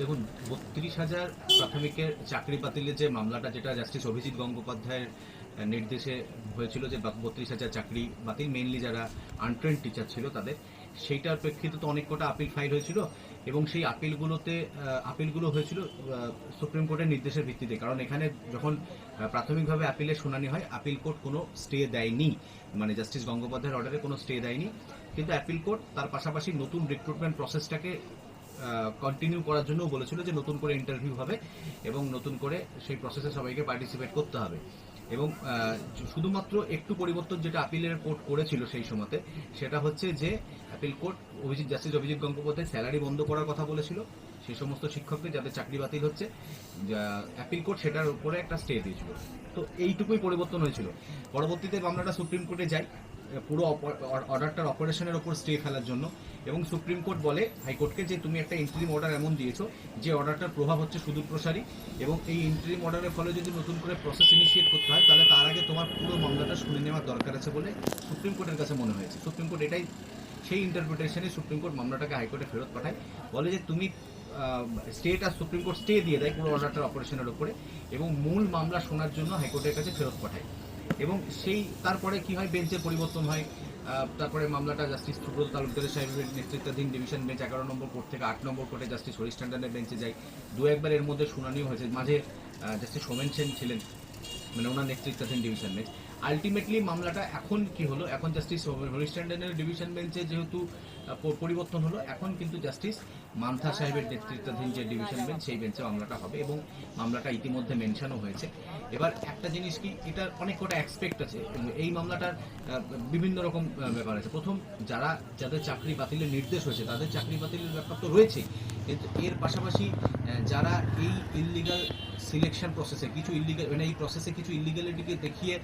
দেখুন, বত্রিশ হাজার প্রাথমিকের চাকরি বাতিলের যে মামলাটা, যেটা জাস্টিস অভিজিৎ গঙ্গোপাধ্যায়ের নির্দেশে হয়েছিল যে বত্রিশ হাজার চাকরি বাতিল মেইনলি যারা আনট্রেন্ড টিচার ছিল তাদের, সেইটার প্রেক্ষিতে তো অনেক কটা আপিল ফাইল হয়েছিল এবং সেই আপিলগুলোতে আপিলগুলো হয়েছিল সুপ্রিম কোর্টের নির্দেশের ভিত্তিতে। কারণ এখানে যখন প্রাথমিকভাবে আপিলের শুনানি হয় আপিল কোর্ট কোনো স্টে দেয়নি। মানে জাস্টিস গঙ্গোপাধ্যায়ের অর্ডারে কোনো স্টে দেয়নি। কিন্তু অ্যাপিল কোর্ট তার পাশাপাশি নতুন রিক্রুটমেন্ট প্রসেসটাকে কন্টিনিউ করার জন্য বলেছিল যে নতুন করে ইন্টারভিউ হবে এবং নতুন করে সেই প্রসেসে সবাইকে পার্টিসিপেট করতে হবে। এবং শুধুমাত্র একটু পরিবর্তন যেটা আপিলের কোর্ট করেছিল সেই সময়তে, সেটা হচ্ছে যে appeal court Abhijit justice Abhijit Gangopadhyay salary বন্ধ করার কথা বলেছিল। সেই সমস্ত শিক্ষকদের যাদের চাকরি বাতিল হচ্ছে অ্যাপিল কোর্ট সেটার উপরে একটা স্টে দিয়েছিল। তো এইটুকুই পরিবর্তন হয়েছিল। পরবর্তীতে মামলাটা সুপ্রিম কোর্টে যায়, পুরো অর্ডারটার অপারেশনের ওপর স্টে ফেলার জন্য এবং সুপ্রিম কোর্ট বলে হাইকোর্টকে যে তুমি একটা ইন্টারিম অর্ডার এমন দিয়েছ, যে অর্ডারটার প্রভাব হচ্ছে সুদূর প্রসারী এবং এই ইন্টারিম অর্ডারের ফলে যদি নতুন করে প্রসেস ইনিশিয়েট করতে হয়, তাহলে তার আগে তোমার পুরো মামলাটা শুনে নেওয়ার দরকার আছে বলে সুপ্রিম কোর্টের কাছে মনে হয়েছে। সুপ্রিম কোর্ট এটাই, সেই ইন্টারপ্রিটেশনে সুপ্রিম কোর্ট মামলাটাকে হাইকোর্টে ফেরত পাঠায়। বলে যে তুমি স্টেট আর সুপ্রিম কোর্ট স্টে দিয়ে দেয় পুরো অর্ডারটার অপারেশনের উপরে এবং মূল মামলা শোনার জন্য হাইকোর্টের কাছে ফেরত পাঠায়। এবং সেই, তারপরে কি হয়, বেঞ্চের পরিবর্তন হয়। তারপরে মামলাটা জাস্টিস সুব্রত তালুকদারের সাহেবের নেতৃত্বাধীন ডিভিশন বেঞ্চ এগারো নম্বর কোর্ট থেকে আট নম্বর কোর্টে জাস্টিস হরিশ ট্যান্ডনের বেঞ্চে যায়। দু একবার এর মধ্যে শুনানিও হয়েছে। মাঝে জাস্টিস সোমেন সেন ছিলেন মানে ওনার নেতৃত্বাধীন ডিভিশন বেঞ্চ আলটিমেটলি মামলাটা এখন কি হলো? এখন জাস্টিস হরিশ ট্যান্ডনের ডিভিশন বেঞ্চে যেহেতু পরিবর্তন হলো, এখন কিন্তু জাস্টিস মান্থা সাহেবের নেতৃত্বাধীন যে ডিভিশন বেঞ্চ সেই বেঞ্চে মামলাটা হবে এবং মামলাটা ইতিমধ্যে মেনশনও হয়েছে। এবার একটা জিনিস কি, এটার অনেক কটা অ্যাসপেক্ট আছে এই মামলাটার বিভিন্ন রকম ব্যাপার আছে। প্রথম, যারা, যাদের চাকরি বাতিলের নির্দেশ হয়েছে, তাদের চাকরি বাতিলের ব্যাপার তো রয়েছেই। কিন্তু এর পাশাপাশি যারা এই ইললিগাল সিলেকশন প্রসেসে কিছু ইলিগাল মানে এই প্রসেসে কিছু ইলিগালিটিকে দেখিয়ে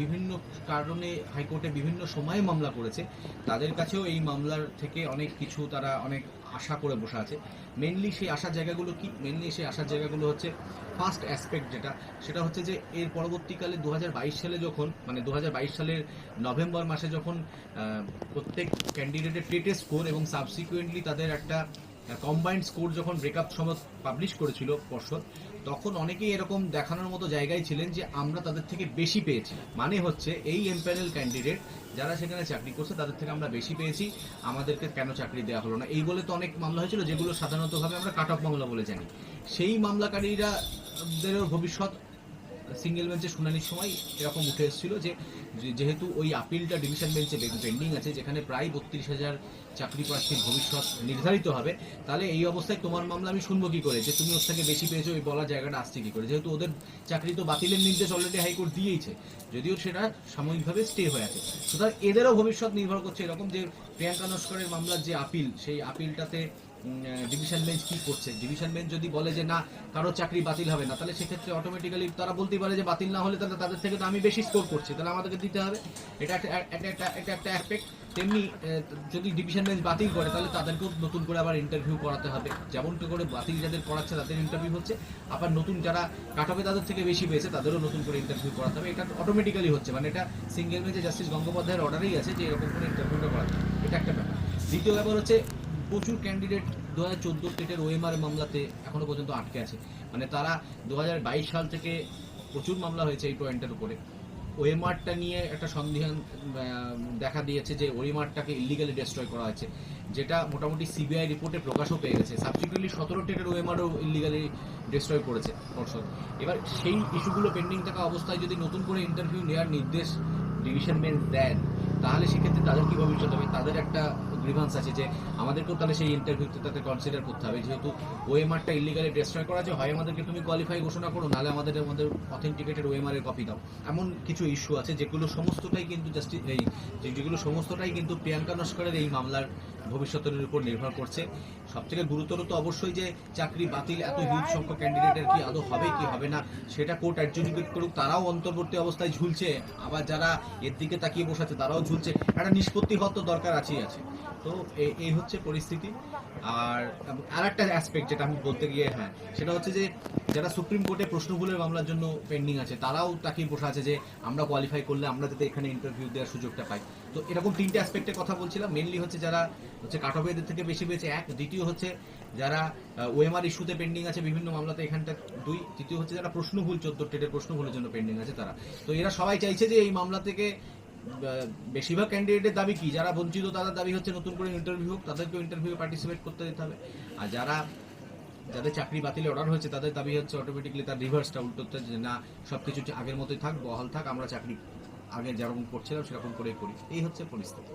বিভিন্ন কারণে হাইকোর্টে বিভিন্ন সময়ে মামলা করেছে, তাদের কাছেও এই মামলার থেকে অনেক কিছু তারা অনেক আশা করে বসে আছে। মেনলি সেই আশার জায়গাগুলো কি? মেনলি সেই আশার জায়গাগুলো হচ্ছে ফার্স্ট অ্যাসপেক্ট যেটা, সেটা হচ্ছে যে এর পরবর্তীকালে দু হাজার বাইশ সালে যখন মানে দু হাজার বাইশ সালের নভেম্বর মাসে যখন প্রত্যেক ক্যান্ডিডেটের টেটে স্কোর এবং সাবসিকুয়েন্টলি তাদের একটা কম্বাইন্ড স্কোর যখন ব্রেকআপ সময় পাবলিশ করেছিল পর্ষদ, তখন অনেকেই এরকম দেখানোর মতো জায়গায় ছিলেন যে আমরা তাদের থেকে বেশি পেয়েছি। মানে হচ্ছে এই এমপ্যানেল ক্যান্ডিডেট যারা সেখানে চাকরি করছে, তাদের থেকে আমরা বেশি পেয়েছি। আমাদেরকে কেন চাকরি দেওয়া হলো না? এই বলে তো অনেক মামলা হয়েছিল, যেগুলো সাধারণতভাবে আমরা কাট অফ মামলা বলে জানি। সেই মামলাকারীরা ভবিষ্যৎ সিঙ্গেল বেঞ্চে শুনানির সময় এরকম উঠে এসেছিল যে যেহেতু ওই আপিলটা ডিভিশন বেঞ্চে পেন্ডিং আছে, যেখানে প্রায় বত্রিশ হাজার চাকরি প্রার্থীর ভবিষ্যৎ নির্ধারিত হবে, তাহলে এই অবস্থায় তোমার মামলা আমি শুনব কি করে? যে তুমি ওর থেকে বেশি পেয়েছ ওই বলা জায়গাটা আসছে কি করে? যেহেতু ওদের চাকরি তো বাতিলের নির্দেশ অলরেডি হাইকোর্ট দিয়েইছে, যদিও সেটা সাময়িকভাবে স্টে হয়ে আছে। সুতরাং এদেরও ভবিষ্যৎ নির্ভর করছে এরকম যে প্রিয়াঙ্কা নস্করের মামলার যে আপিল সেই আপিলটাতে ডিভিশন বেঞ্চ কি করছে? ডিভিশন বেঞ্চ যদি বলে যে না, কারও চাকরি বাতিল হবে না, তাহলে সেক্ষেত্রে অটোমেটিক্যালি তারা বলতেই পারে যে বাতিল না হলে তাহলে তাদের থেকে তো আমি বেশি স্কোর করছি। তাহলে আমাদেরকে দিতে হবে। এটা একটা একটা, এটা একটা অ্যাসপেক্ট তেমনি যদি ডিভিশন বেঞ্চ বাতিল করে, তাহলে তাদেরকেও নতুন করে আবার ইন্টারভিউ করাতে হবে। যেমন করে বাতিল যাদের করাচ্ছে, তাদের ইন্টারভিউ হচ্ছে। আবার নতুন যারা কাটাবে তাদের থেকে বেশি পেয়েছে, তাদেরও নতুন করে ইন্টারভিউ করাতে হবে। এটা অটোমেটিক্যালি হচ্ছে। মানে এটা সিঙ্গেল বেঞ্চে জাস্টিস গঙ্গোপাধ্যায়ের অর্ডারেই আছে যে এরকম করে ইন্টারভিউটা করাতে হবে। এটা একটা ব্যাপার। দ্বিতীয় ব্যাপার হচ্ছে প্রচুর ক্যান্ডিডেট দু হাজার চোদ্দ স্টেটের ওএমআর মামলাতে এখনও পর্যন্ত আটকে আছে। মানে তারা দু হাজার বাইশ সাল থেকে প্রচুর মামলা হয়েছে এই পয়েন্টের উপরে। ওএমআরটা নিয়ে একটা সন্দেহান দেখা দিয়েছে যে ওএমআরটাকে ইলিগালি ডিস্ট্রয় করা হয়েছে, যেটা মোটামুটি সিবিআই রিপোর্টে প্রকাশও পেয়ে গেছে। সাবসিকুয়েন্টলি সতেরো টেটের ওএমআরও ইলিগালি ডিস্ট্রয় করেছে পর্ষদ। এবার সেই ইস্যুগুলো পেন্ডিং থাকা অবস্থায় যদি নতুন করে ইন্টারভিউ নেওয়ার নির্দেশ ডিভিশন বেঞ্চ দেন, তাহলে সেক্ষেত্রে তাদের কী ভবিষ্যৎ হবে? তাদের একটা গ্রিভান্স আছে যে আমাদেরকেও তাহলে সেই ইন্টারভিউতে তাদের কনসিডার করতে হবে। যেহেতু ওএমআরটা ইলিগালি ডেস্ট্রয় করা আছে হয়, আমাদেরকে তুমি কোয়ালিফাই ঘোষণা করো, নাহলে আমাদের আমাদের অথেন্টিকেটেড ওএমআর এর কপি দাও। এমন কিছু ইস্যু আছে যেগুলো সমস্তটাই কিন্তু জাস্টিস এই যেগুলো সমস্তটাই কিন্তু প্রিয়াঙ্কা নস্করের এই মামলার ভবিষ্যতের উপর নির্ভর করছে। সবথেকে গুরুতর তো অবশ্যই যে চাকরি বাতিল, এত হিউজ সংখ্যক ক্যান্ডিডেটের কি আদৌ হবে, কি হবে না, সেটা কোর্ট অ্যাডজুডিকেট করুক, তারাও অন্তর্বর্তী অবস্থায় ঝুলছে। আবার যারা এর দিকে তাকিয়ে বসে আছে, তারাও ঝুলছে। একটা নিষ্পত্তি হওয়ার তো দরকার আছেই আছে। তো এই হচ্ছে পরিস্থিতি। আর আর একটা অ্যাসপেক্ট যেটা আমি বলতে গিয়ে হ্যাঁ সেটা হচ্ছে যে যারা সুপ্রিম কোর্টে প্রশ্নগুলোর মামলার জন্য পেন্ডিং আছে, তারাও তাকে বসে আছে যে আমরা কোয়ালিফাই করলে আমরা যাতে এখানে ইন্টারভিউ দেওয়ার সুযোগটা পাই। তো এরকম তিনটে অ্যাসপেক্টের কথা বলছিলাম মেনলি হচ্ছে যারা হচ্ছে কাট এদের থেকে বেশি পেয়েছে এক, দ্বিতীয় হচ্ছে যারা ওএমআর ইস্যুতে পেন্ডিং আছে বিভিন্ন মামলাতে এখানটা দুই, তৃতীয় হচ্ছে যারা প্রশ্নভুল, চোদ্দ টেটের প্রশ্নভুলের জন্য পেন্ডিং আছে তারা। তো এরা সবাই চাইছে যে এই মামলা থেকে বেশিরভাগ ক্যান্ডিডেটের দাবি কি? যারা বঞ্চিত, তাদের দাবি হচ্ছে নতুন করে ইন্টারভিউ হোক, তাদেরকেও ইন্টারভিউ পার্টিসিপেট করতে দিতে হবে। আর যারা, যাদের চাকরি বাতিলে অর্ডার হয়েছে, তাদের দাবি হচ্ছে অটোমেটিকলি তার রিভার্সটা উল্টোতে যে না সব কিছু আগের মতোই থাক, বহাল থাক, আমরা চাকরি আগে যেরকম করছিলাম, সেরকম করেই করি। এই হচ্ছে পরিস্থিতি।